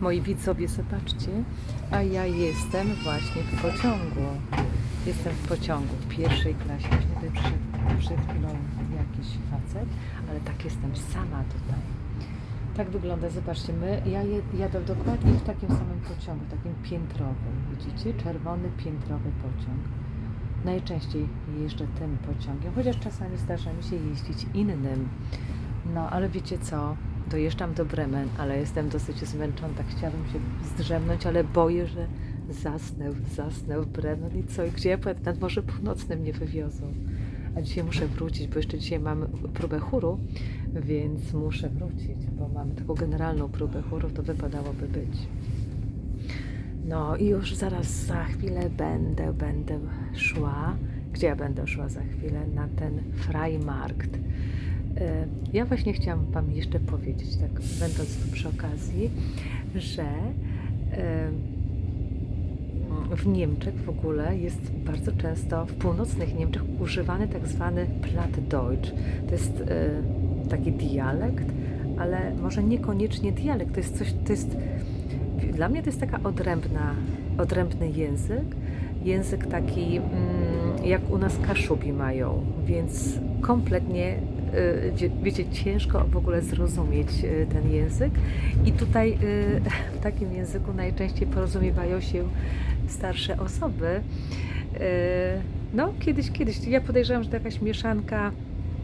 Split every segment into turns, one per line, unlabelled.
Moi widzowie, zobaczcie, a ja jestem właśnie w pociągu. Jestem w pociągu w pierwszej klasie. Tutaj przyszedł przed chwilą jakiś facet, ale tak jestem sama tutaj. Tak wygląda, zobaczcie, my, ja jadę dokładnie w takim samym pociągu, takim piętrowym, widzicie? Czerwony piętrowy pociąg. Najczęściej jeżdżę tym pociągiem, chociaż czasami zdarza mi się jeździć innym. No, ale wiecie co? Dojeżdżam do Bremen, ale jestem dosyć zmęczona. Tak chciałabym się zdrzemnąć, ale boję, że zasnę, zasnę w Bremen i co? I gdzie ja pojadę? Nad Morze Północne mnie wywiozą. A dzisiaj muszę wrócić, bo jeszcze dzisiaj mamy próbę chóru, więc muszę wrócić, bo mamy taką generalną próbę chóru, to wypadałoby być. No i już zaraz za chwilę będę, będę szła. Gdzie ja będę szła za chwilę? Na ten Freimarkt. E, Ja właśnie chciałam Wam jeszcze powiedzieć, tak będąc tu przy okazji, że w Niemczech w ogóle jest bardzo często, w północnych Niemczech używany tak zwany Plattdeutsch. To jest e, taki dialekt, ale może niekoniecznie dialekt. To jest coś, to jest, dla mnie to jest taka odrębna, odrębny język. Język taki, mm, jak u nas Kaszubi mają, więc kompletnie, y, wie- wiecie, ciężko w ogóle zrozumieć y, ten język. I tutaj y, w takim języku najczęściej porozumiewają się starsze osoby. No, kiedyś, kiedyś. Ja podejrzewam, że to jakaś mieszanka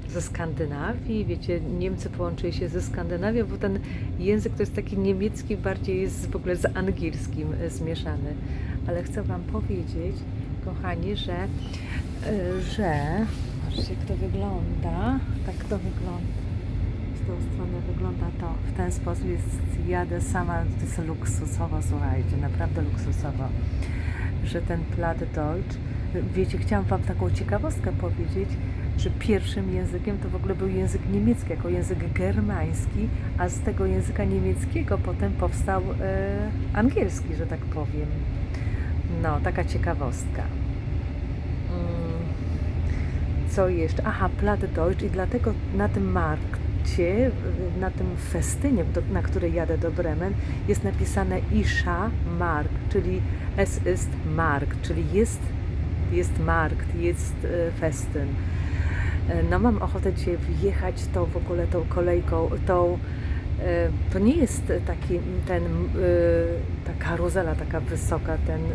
ze Skandynawii, wiecie, Niemcy połączyli się ze Skandynawią, bo ten język to jest taki niemiecki, bardziej jest w ogóle z angielskim zmieszany. Ale chcę Wam powiedzieć, kochani, że, y, że, patrzcie, jak to wygląda, tak to wygląda. Z tą stronę wygląda to w ten sposób, jest, jadę sama, to jest luksusowo, słuchajcie, naprawdę luksusowo, że ten Plattdeutsch, wiecie, chciałam Wam taką ciekawostkę powiedzieć, że pierwszym językiem to w ogóle był język niemiecki, jako język germański, a z tego języka niemieckiego potem powstał e, angielski, że tak powiem. No, taka ciekawostka. Mm, Co jeszcze? Aha, Plattdeutsch i dlatego na tym markcie, na tym festynie, na który jadę do Bremen, jest napisane Isha Mark, czyli es ist Markt, czyli jest, jest markt, jest e, festyn. E, No mam ochotę dzisiaj wjechać tą w ogóle tą kolejką, tą to nie jest taki ten, e, ta karuzela taka wysoka, ten e,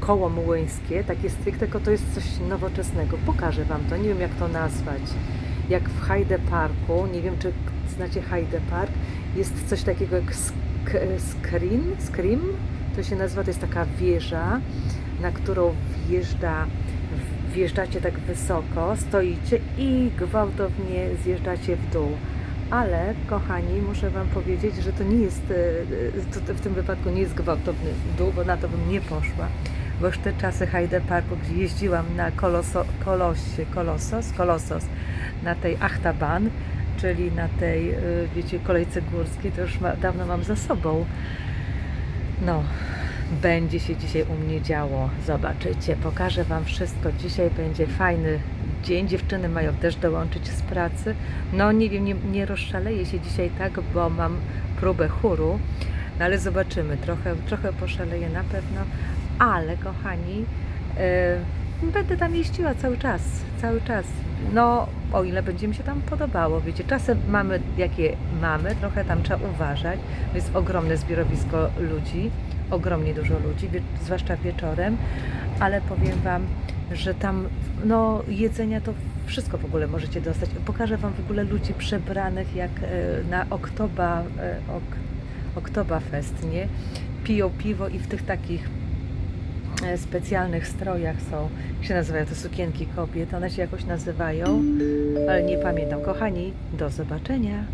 koło młyńskie, takie stricte, tylko to jest coś nowoczesnego. Pokażę Wam to, nie wiem jak to nazwać. Jak w Hyde Parku, nie wiem czy znacie Hyde Park, jest coś takiego jak screen, scream, to się nazywa, to jest taka wieża, na którą wjeżdża, wjeżdżacie tak wysoko, stoicie i gwałtownie zjeżdżacie w dół. Ale, kochani, muszę Wam powiedzieć, że to nie jest, e, to w tym wypadku nie jest gwałtowny dół, bo na to bym nie poszła. Bo już te czasy Hyde Parku, gdzie jeździłam na koloso, kolosie, kolosos, kolosos, na tej Achtaban, czyli na tej, e, wiecie, kolejce górskiej, to już ma, dawno mam za sobą. No, będzie się dzisiaj u mnie działo. Zobaczycie, pokażę Wam wszystko. Dzisiaj będzie fajny dzień. Dziewczyny mają też dołączyć z pracy. No, nie wiem, nie, nie rozszaleję się dzisiaj tak, bo mam próbę chóru, no ale zobaczymy. Trochę, trochę poszaleję na pewno, ale kochani, yy, będę tam jeździła cały czas, cały czas. No, o ile będzie mi się tam podobało. Wiecie, czasem mamy jakie mamy, trochę tam trzeba uważać. Jest ogromne zbiorowisko ludzi, ogromnie dużo ludzi, zwłaszcza wieczorem, ale powiem Wam, że tam no, jedzenia to wszystko w ogóle możecie dostać. Pokażę Wam w ogóle ludzi przebranych jak e, na Oktoba, e, ok, Oktoberfest, nie? Piją piwo i w tych takich e, specjalnych strojach są, jak się nazywają te sukienki kobiet, one się jakoś nazywają, ale nie pamiętam. Kochani, do zobaczenia.